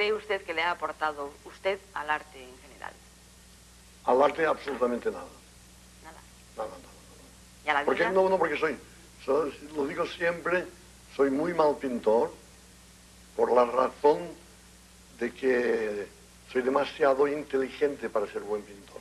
cree usted que le ha aportado usted al arte en general? Al arte absolutamente nada. Nada. Nada, nada. nada. ¿Y a la Porque, vida? no, no, porque soy, soy- lo digo siempre, soy muy mal pintor por la razón de que soy demasiado inteligente para ser buen pintor.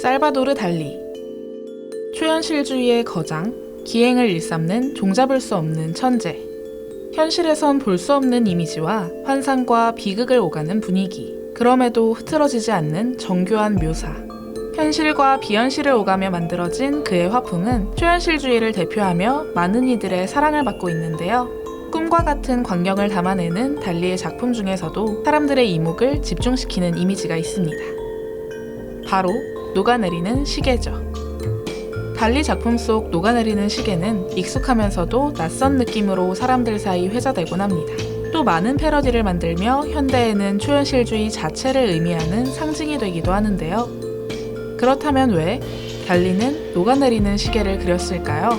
살바도르 달리 초현실주의의 거장, 기행을 일삼는 종잡을 수 없는 천재 현실에선 볼 수 없는 이미지와 환상과 비극을 오가는 분위기 그럼에도 흐트러지지 않는 정교한 묘사 현실과 비현실을 오가며 만들어진 그의 화풍은 초현실주의를 대표하며 많은 이들의 사랑을 받고 있는데요. 꿈과 같은 광경을 담아내는 달리의 작품 중에서도 사람들의 이목을 집중시키는 이미지가 있습니다. 바로 녹아내리는 시계죠. 달리 작품 속 녹아내리는 시계는 익숙하면서도 낯선 느낌으로 사람들 사이 회자되곤 합니다. 또 많은 패러디를 만들며 현대에는 초현실주의 자체를 의미하는 상징이 되기도 하는데요. 그렇다면 왜 달리는 녹아내리는 시계를 그렸을까요?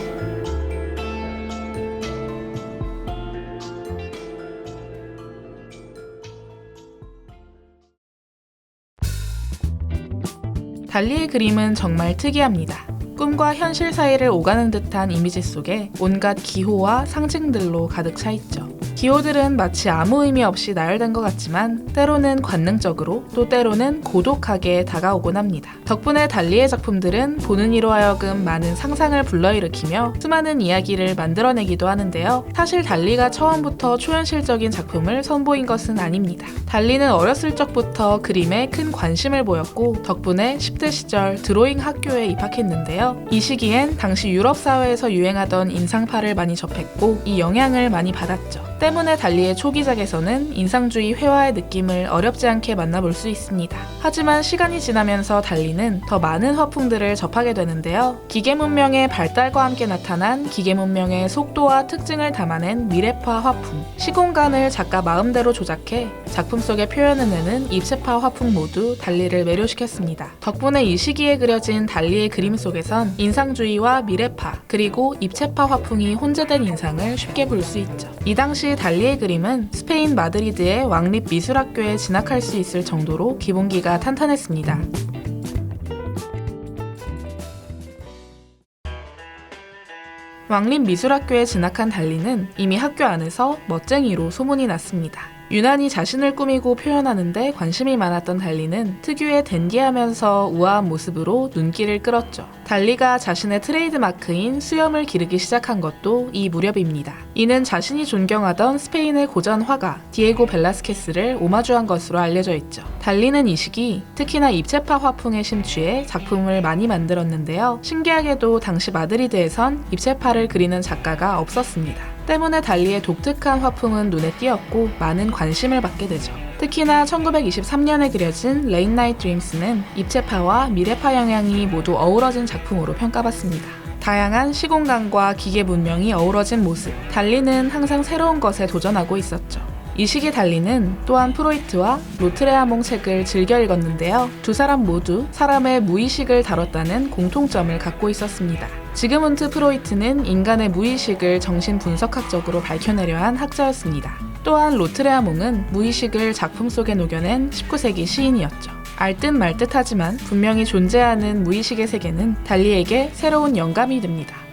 달리의 그림은 정말 특이합니다. 꿈과 현실 사이를 오가는 듯한 이미지 속에 온갖 기호와 상징들로 가득 차 있죠. 기호들은 마치 아무 의미 없이 나열된 것 같지만 때로는 관능적으로 또 때로는 고독하게 다가오곤 합니다. 덕분에 달리의 작품들은 보는 이로 하여금 많은 상상을 불러일으키며 수많은 이야기를 만들어내기도 하는데요. 사실 달리가 처음부터 초현실적인 작품을 선보인 것은 아닙니다. 달리는 어렸을 적부터 그림에 큰 관심을 보였고 덕분에 10대 시절 드로잉 학교에 입학했는데요. 이 시기엔 당시 유럽 사회에서 유행하던 인상파를 많이 접했고 이 영향을 많이 받았죠. 때문에 달리의 초기작에서는 인상주의 회화의 느낌을 어렵지 않게 만나볼 수 있습니다. 하지만 시간이 지나면서 달리는 더 많은 화풍들을 접하게 되는데요. 기계 문명의 발달과 함께 나타난 기계 문명의 속도와 특징을 담아낸 미래파 화풍, 시공간을 작가 마음대로 조작해 작품 속에 표현해내는 입체파 화풍 모두 달리를 매료시켰습니다. 덕분에 이 시기에 그려진 달리의 그림 속에선 인상주의와 미래파, 그리고 입체파 화풍이 혼재된 인상을 쉽게 볼 수 있죠. 이 당시 달리의 그림은 스페인 마드리드의 왕립 미술학교에 진학할 수 있을 정도로 기본기가 탄탄했습니다. 왕립 미술학교에 진학한 달리는 이미 학교 안에서 멋쟁이로 소문이 났습니다. 유난히 자신을 꾸미고 표현하는데 관심이 많았던 달리는 특유의 댄디하면서 우아한 모습으로 눈길을 끌었죠. 달리가 자신의 트레이드 마크인 수염을 기르기 시작한 것도 이 무렵입니다. 이는 자신이 존경하던 스페인의 고전 화가 디에고 벨라스케스를 오마주한 것으로 알려져 있죠. 달리는 이 시기 특히나 입체파 화풍에 심취해 작품을 많이 만들었는데요. 신기하게도 당시 마드리드에선 입체파를 그리는 작가가 없었습니다. 때문에 달리의 독특한 화풍은 눈에 띄었고 많은 관심을 받게 되죠. 특히나 1923년에 그려진 레인 나이트 드림스는 입체파와 미래파 영향이 모두 어우러진 작품으로 평가받습니다. 다양한 시공간과 기계 문명이 어우러진 모습, 달리는 항상 새로운 것에 도전하고 있었죠. 이 시기 달리는 또한 프로이트와 로트레아몽 책을 즐겨 읽었는데요. 두 사람 모두 사람의 무의식을 다뤘다는 공통점을 갖고 있었습니다. 지그문트 프로이트는 인간의 무의식을 정신 분석학적으로 밝혀내려 한 학자였습니다. 또한 로트레아몽은 무의식을 작품 속에 녹여낸 19세기 시인이었죠. 알듯 말듯 하지만 분명히 존재하는 무의식의 세계는 달리에게 새로운 영감이 됩니다.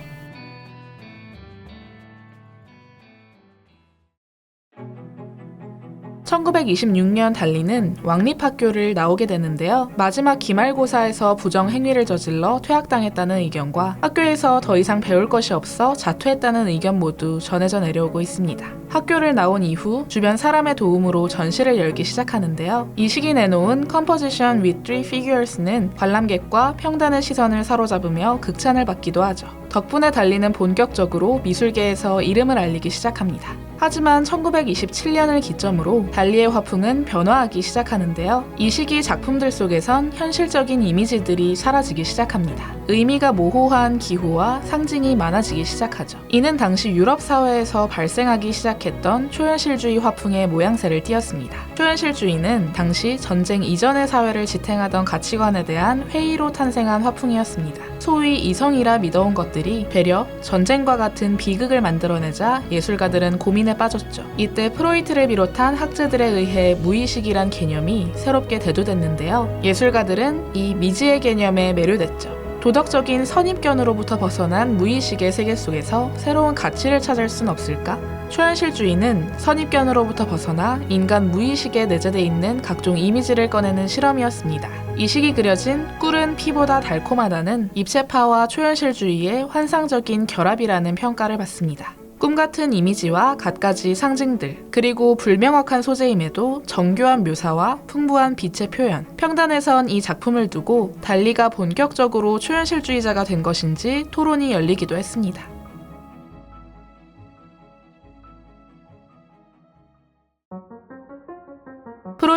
(1926년) 달리는 왕립학교를 나오게 되는데요. 마지막 기말고사에서 부정 행위를 저질러 퇴학당했다는 의견과 학교에서 더 이상 배울 것이 없어 자퇴했다는 의견 모두 전해져 내려오고 있습니다. 학교를 나온 이후 주변 사람의 도움으로 전시를 열기 시작하는데요. 이 시기 내놓은 Composition with Three Figures는 관람객과 평단의 시선을 사로잡으며 극찬을 받기도 하죠. 덕분에 달리는 본격적으로 미술계에서 이름을 알리기 시작합니다. 하지만 1927년을 기점으로 달리의 화풍은 변화하기 시작하는데요. 이 시기 작품들 속에선 현실적인 이미지들이 사라지기 시작합니다. 의미가 모호한 기호와 상징이 많아지기 시작하죠. 이는 당시 유럽 사회에서 발생하기 시작했던 초현실주의 화풍의 모양새를 띄었습니다. 초현실주의는 당시 전쟁 이전의 사회를 지탱하던 가치관에 대한 회의로 탄생한 화풍이었습니다. 소위 이성이라 믿어온 것들이 되려 전쟁과 같은 비극을 만들어내자 예술가들은 고민에 빠졌죠. 이때 프로이트를 비롯한 학자들에 의해 무의식이란 개념이 새롭게 대두됐는데요. 예술가들은 이 미지의 개념에 매료됐죠. 도덕적인 선입견으로부터 벗어난 무의식의 세계 속에서 새로운 가치를 찾을 순 없을까? 초현실주의는 선입견으로부터 벗어나 인간 무의식에 내재돼 있는 각종 이미지를 꺼내는 실험이었습니다. 이 시기 그려진 꿀은 피보다 달콤하다는 입체파와 초현실주의의 환상적인 결합이라는 평가를 받습니다. 꿈 같은 이미지와 갖가지 상징들, 그리고 불명확한 소재임에도 정교한 묘사와 풍부한 빛의 표현, 평단에선 이 작품을 두고 달리가 본격적으로 초현실주의자가 된 것인지 토론이 열리기도 했습니다.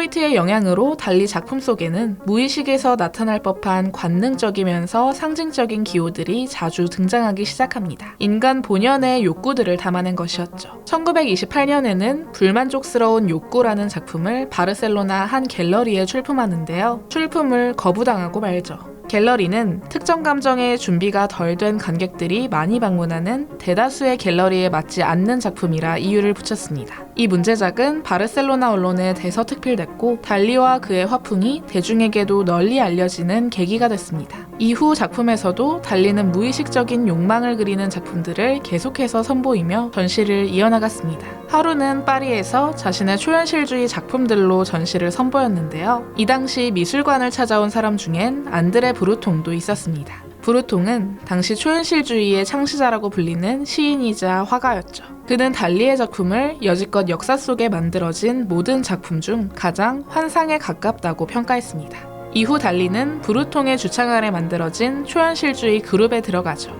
프로이트의 영향으로 달리 작품 속에는 무의식에서 나타날 법한 관능적이면서 상징적인 기호들이 자주 등장하기 시작합니다. 인간 본연의 욕구들을 담아낸 것이었죠. 1928년에는 불만족스러운 욕구라는 작품을 바르셀로나 한 갤러리에 출품하는데요. 출품을 거부당하고 말죠. 갤러리는 특정 감정의 준비가 덜 된 관객들이 많이 방문하는 대다수의 갤러리에 맞지 않는 작품이라 이유를 붙였습니다. 이 문제작은 바르셀로나 언론에 대서 특필됐고 달리와 그의 화풍이 대중에게도 널리 알려지는 계기가 됐습니다. 이후 작품에서도 달리는 무의식적인 욕망을 그리는 작품들을 계속해서 선보이며 전시를 이어나갔습니다. 하루는 파리에서 자신의 초현실주의 작품들로 전시를 선보였는데요. 이 당시 미술관을 찾아온 사람 중엔 안드레 브루통도 있었습니다. 브루통은 당시 초현실주의의 창시자라고 불리는 시인이자 화가였죠. 그는 달리의 작품을 여지껏 역사 속에 만들어진 모든 작품 중 가장 환상에 가깝다고 평가했습니다. 이후 달리는 브루통의 주창 아래 만들어진 초현실주의 그룹에 들어가죠.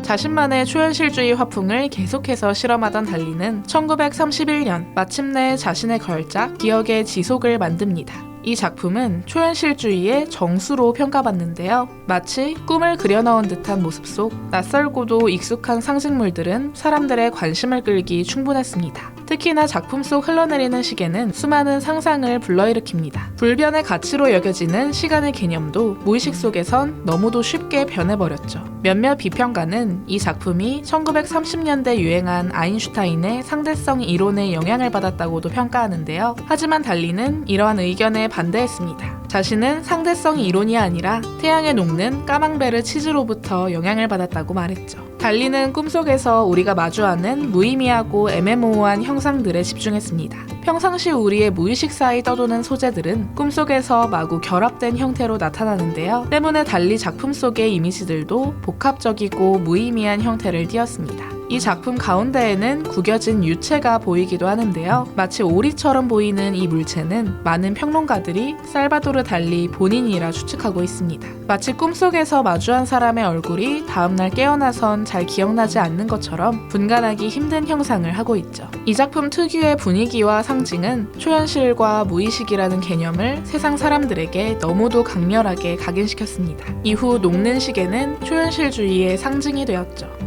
자신만의 초현실주의 화풍을 계속해서 실험하던 달리는 1931년 마침내 자신의 걸작 기억의 지속을 만듭니다. 이 작품은 초현실주의의 정수로 평가받는데요. 마치 꿈을 그려넣은 듯한 모습 속 낯설고도 익숙한 상징물들은 사람들의 관심을 끌기 충분했습니다. 특히나 작품 속 흘러내리는 시계는 수많은 상상을 불러일으킵니다. 불변의 가치로 여겨지는 시간의 개념도 무의식 속에선 너무도 쉽게 변해버렸죠. 몇몇 비평가는 이 작품이 1930년대 유행한 아인슈타인의 상대성 이론에 영향을 받았다고도 평가하는데요. 하지만 달리는 이러한 의견에 반대했습니다. 자신은 상대성 이론이 아니라 태양에 녹는 까망베르 치즈로부터 영향을 받았다고 말했죠. 달리는 꿈속에서 우리가 마주하는 무의미하고 애매모호한 형상들에 집중했습니다. 평상시 우리의 무의식 사이 떠도는 소재들은 꿈속에서 마구 결합된 형태로 나타나는데요. 때문에 달리 작품 속의 이미지들도 복합적이고 무의미한 형태를 띄었습니다. 이 작품 가운데에는 구겨진 유체가 보이기도 하는데요. 마치 오리처럼 보이는 이 물체는 많은 평론가들이 살바도르 달리 본인이라 추측하고 있습니다. 마치 꿈속에서 마주한 사람의 얼굴이 다음날 깨어나선 잘 기억나지 않는 것처럼 분간하기 힘든 형상을 하고 있죠. 이 작품 특유의 분위기와 상징은 초현실과 무의식이라는 개념을 세상 사람들에게 너무도 강렬하게 각인시켰습니다. 이후 녹는 시계는 초현실주의의 상징이 되었죠.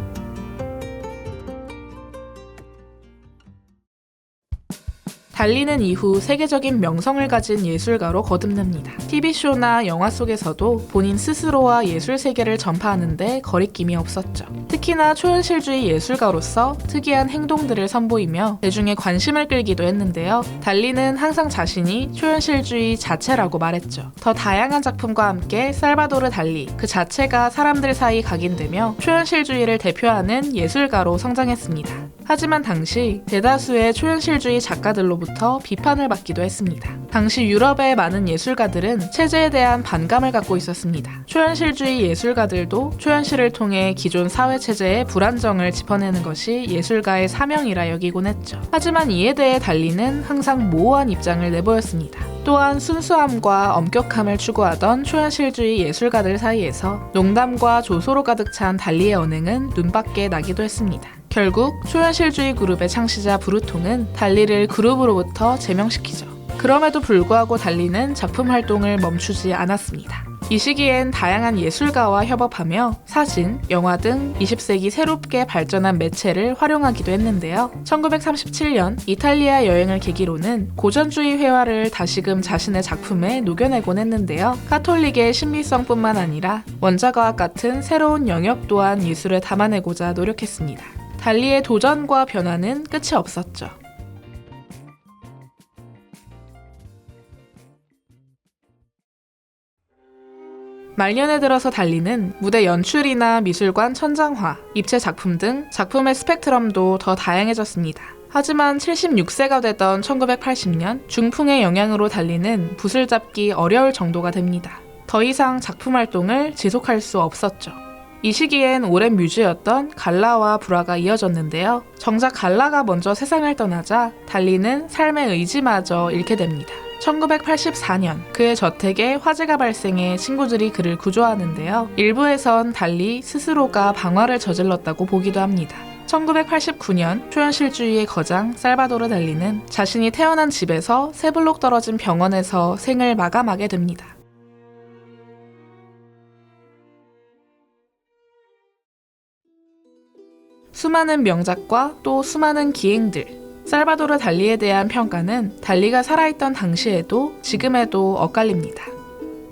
달리는 이후 세계적인 명성을 가진 예술가로 거듭납니다. TV쇼나 영화 속에서도 본인 스스로와 예술 세계를 전파하는데 거리낌이 없었죠. 특히나 초현실주의 예술가로서 특이한 행동들을 선보이며 대중의 관심을 끌기도 했는데요. 달리는 항상 자신이 초현실주의 자체라고 말했죠. 더 다양한 작품과 함께 살바도르 달리 그 자체가 사람들 사이 각인되며 초현실주의를 대표하는 예술가로 성장했습니다. 하지만 당시 대다수의 초현실주의 작가들로부터 비판을 받기도 했습니다. 당시 유럽의 많은 예술가들은 체제에 대한 반감을 갖고 있었습니다. 초현실주의 예술가들도 초현실을 통해 기존 사회 체제의 불안정을 짚어내는 것이 예술가의 사명이라 여기곤 했죠. 하지만 이에 대해 달리는 항상 모호한 입장을 내보였습니다. 또한 순수함과 엄격함을 추구하던 초현실주의 예술가들 사이에서 농담과 조소로 가득 찬 달리의 언행은 눈밖에 나기도 했습니다. 결국 초현실주의 그룹의 창시자 브루통은 달리를 그룹으로부터 제명시키죠. 그럼에도 불구하고 달리는 작품 활동을 멈추지 않았습니다. 이 시기엔 다양한 예술가와 협업하며 사진, 영화 등 20세기 새롭게 발전한 매체를 활용하기도 했는데요. 1937년 이탈리아 여행을 계기로는 고전주의 회화를 다시금 자신의 작품에 녹여내곤 했는데요. 카톨릭의 신비성뿐만 아니라 원자과학 같은 새로운 영역 또한 예술에 담아내고자 노력했습니다. 달리의 도전과 변화는 끝이 없었죠. 말년에 들어서 달리는 무대 연출이나 미술관 천장화, 입체 작품 등 작품의 스펙트럼도 더 다양해졌습니다. 하지만 76세가 되던 1980년 중풍의 영향으로 달리는 붓을 잡기 어려울 정도가 됩니다. 더 이상 작품 활동을 지속할 수 없었죠. 이 시기엔 오랜 뮤즈였던 갈라와 불화가 이어졌는데요. 정작 갈라가 먼저 세상을 떠나자 달리는 삶의 의지마저 잃게 됩니다. 1984년 그의 저택에 화재가 발생해 친구들이 그를 구조하는데요. 일부에선 달리 스스로가 방화를 저질렀다고 보기도 합니다. 1989년 초현실주의의 거장 살바도르 달리는 자신이 태어난 집에서 세 블록 떨어진 병원에서 생을 마감하게 됩니다. 수많은 명작과 또 수많은 기행들, 살바도르 달리에 대한 평가는 달리가 살아있던 당시에도 지금에도 엇갈립니다.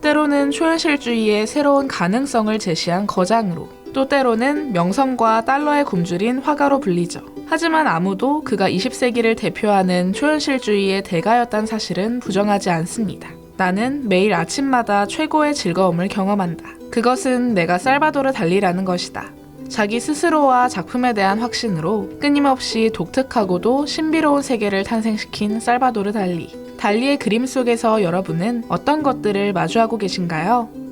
때로는 초현실주의의 새로운 가능성을 제시한 거장으로, 또 때로는 명성과 달러에 굶주린 화가로 불리죠. 하지만 아무도 그가 20세기를 대표하는 초현실주의의 대가였단 사실은 부정하지 않습니다. 나는 매일 아침마다 최고의 즐거움을 경험한다. 그것은 내가 살바도르 달리라는 것이다. 자기 스스로와 작품에 대한 확신으로 끊임없이 독특하고도 신비로운 세계를 탄생시킨 살바도르 달리. 달리의 그림 속에서 여러분은 어떤 것들을 마주하고 계신가요?